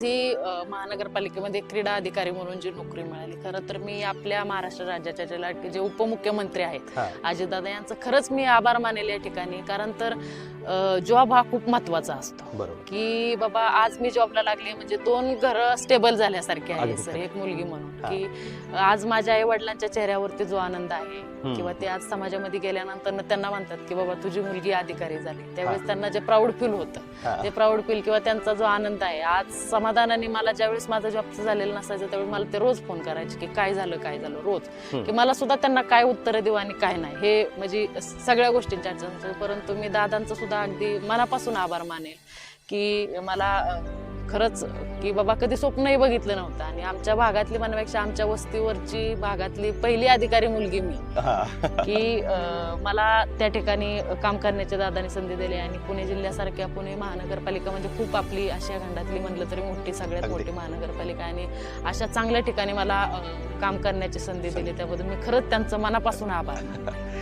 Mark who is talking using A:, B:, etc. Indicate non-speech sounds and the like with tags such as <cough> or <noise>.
A: अ, महानगरपालिकेमध्ये क्रीडा अधिकारी म्हणून जी नोकरी मिळाली खरं तर मी आपल्या महाराष्ट्र राज्याच्या जे लाडके जे उपमुख्यमंत्री आहेत. अजितदादा यांचं खरंच मी आभार मानेल या ठिकाणी कारण तर जॉब हा खूप महत्त्वाचा असतो की बाबा आज मी जॉबला लागले म्हणजे दोन घरं स्टेबल झाल्यासारखे आहे सर. एक मुलगी म्हणून. की आज माझ्या आई वडिलांच्या चेहऱ्यावरती जो आनंद आहे. किंवा ते आज समाजामध्ये गेल्यानंतर त्यांना म्हणतात की बाबा तुझी मुलगी अधिकारी झाली. त्यावेळेस त्यांना जे प्राऊड फील होतं. ते प्राऊड फील किंवा त्यांचा जो आनंद आहे आज समाधानाने मला ज्यावेळेस माझं जॉबचं झालेलं नसायचं त्यावेळी मला ते रोज फोन करायचे की काय झालं काय झालं रोज. की मला सुद्धा त्यांना काय उत्तरं देऊ आणि काय नाही हे म्हणजे सगळ्या गोष्टींच्या परंतु मी दादांचं सुद्धा अगदी मनापासून आभार मानेल की मला खरंच की बाबा कधी स्वप्नही बघितलं नव्हतं आणि आमच्या भागातली म्हणण्यापेक्षा आमच्या वस्तीवरची भागातली पहिली अधिकारी मुलगी मी. की मला त्या ठिकाणी काम करण्याची दादानी संधी दिली आणि पुणे जिल्ह्यासारख्या पुणे महानगरपालिका म्हणजे खूप आपली आशिया खंडातली म्हणलं तरी मोठी सगळ्यात. मोठी महानगरपालिका आणि अशा चांगल्या ठिकाणी मला काम करण्याची संधी दिली त्याबद्दल मी खरंच त्यांचं मनापासून आभार मानते. <laughs>